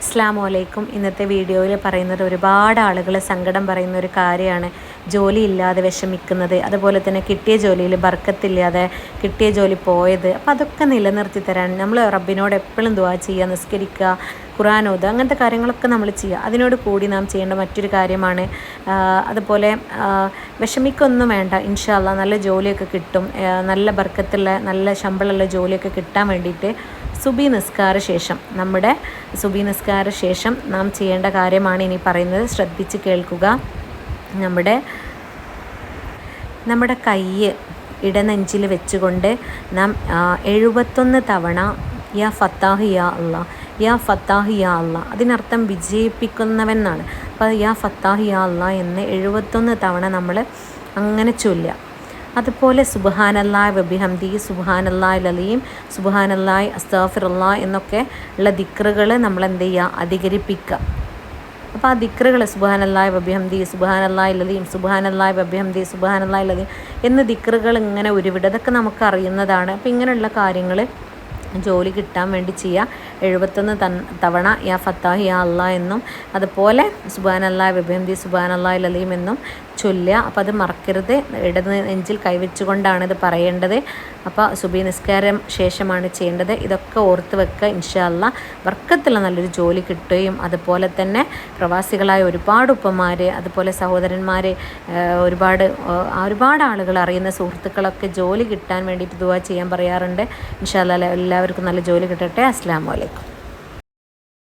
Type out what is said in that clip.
അസ്ലാമു അലൈക്കും. ഇന്നത്തെ വീഡിയോയിൽ പറയുന്നത് ഒരുപാട് ആളുകൾ സങ്കടം പറയുന്ന ഒരു കാര്യമാണ്. ജോലി ഇല്ലാതെ വിഷമിക്കുന്നത്. അതുപോലെ തന്നെ കിട്ടിയ ജോലിയിൽ ബർക്കത്തില്ലാതെ കിട്ടിയ ജോലി പോയത്. അപ്പോൾ അതൊക്കെ നിലനിർത്തി തരാൻ നമ്മൾ റബ്ബിനോട് എപ്പോഴും ദുവാ ചെയ്യുക നിസ്കരിക്കുക ഖുറാൻ ഓത് അങ്ങനത്തെ കാര്യങ്ങളൊക്കെ നമ്മൾ ചെയ്യുക. അതിനോട് കൂടി നാം ചെയ്യേണ്ട മറ്റൊരു കാര്യമാണ് അതുപോലെ വിഷമിക്കൊന്നും വേണ്ട. ഇൻഷാല്ല നല്ല ജോലിയൊക്കെ കിട്ടും. നല്ല ബർക്കത്തുള്ള നല്ല ശമ്പളമുള്ള ജോലിയൊക്കെ കിട്ടാൻ വേണ്ടിയിട്ട് സുബി നിസ്കാര ശേഷം നമ്മുടെ സുബി നിസ്കാര ശേഷം നാം ചെയ്യേണ്ട കാര്യമാണ് ഇനി പറയുന്നത്. ശ്രദ്ധിച്ച് കേൾക്കുക. നമ്മുടെ നമ്മുടെ കയ്യ് ഇടനെഞ്ചിൽ വെച്ചുകൊണ്ട് നാം എഴുപത്തൊന്ന് തവണ യാ ഫത്താഹ് യാ അല്ല യാ ഫത്താഹ് യാ അല്ല അതിനർത്ഥം വിജയിപ്പിക്കുന്നവൻ എന്നാണ്. അപ്പോൾ യാ ഫത്താഹ് യാ അല്ല എന്ന് എഴുപത്തൊന്ന് തവണ നമ്മൾ അങ്ങനെ ചൊല്ലുക. അതുപോലെ സുബാനല്ലായ് വബിഹംദി സുബാനല്ലായ് ലലീം സുബാനല്ലായ് അസ്താഫിറുല്ലാ എന്നൊക്കെ ഉള്ള ദിക്റുകൾ നമ്മൾ എന്ത് ചെയ്യുക? അധികരിപ്പിക്കുക. അപ്പോൾ ആ ദിക്റുകൾ സുബാനല്ലായ് വബിഹംദി സുബാനല്ലായ് ലതീം സുബാനല്ലായ് വബിഹംദി സുബാനല്ലായ് ലതീം എന്ന ദിക്റുകൾ ഇങ്ങനെ ഉരുവിടുക. അതൊക്കെ നമുക്ക് അറിയുന്നതാണ്. അപ്പോൾ ഇങ്ങനെയുള്ള കാര്യങ്ങൾ ജോലി കിട്ടാൻ വേണ്ടി ചെയ്യുക. എഴുപത്തൊന്ന് തവണ യാ ഫത്താഹി യാ അല്ല എന്നും അതുപോലെ സുബാൻ അല്ലാ വബിഹംദി സുബാൻ അല്ലാ ലലീം എന്നും ചൊല്ലുക. അപ്പോൾ അത് മറക്കരുത്. ഇടത് നെഞ്ചിൽ കൈവച്ചുകൊണ്ടാണ് ഇത് പറയേണ്ടത്. അപ്പോൾ സുബി നിസ്കാരം ശേഷമാണ് ചെയ്യേണ്ടത്. ഇതൊക്കെ ഓർത്ത് വെക്കുക ഇൻഷാല്ല വർക്കത്തുള്ള നല്ലൊരു ജോലി കിട്ടുകയും അതുപോലെ തന്നെ പ്രവാസികളായ ഒരുപാട് ഉപ്പമാർ അതുപോലെ സഹോദരന്മാർ ഒരുപാട് ഒരുപാട് ആളുകൾ അറിയുന്ന സുഹൃത്തുക്കളൊക്കെ ജോലി കിട്ടാൻ വേണ്ടിയിട്ട് ദുവാ ചെയ്യാൻ പറയാറുണ്ട്. ഇൻഷാല്ല എല്ലാവർക്കും നല്ല ജോലി കിട്ടട്ടെ. അസ്സാം വലൈക്കും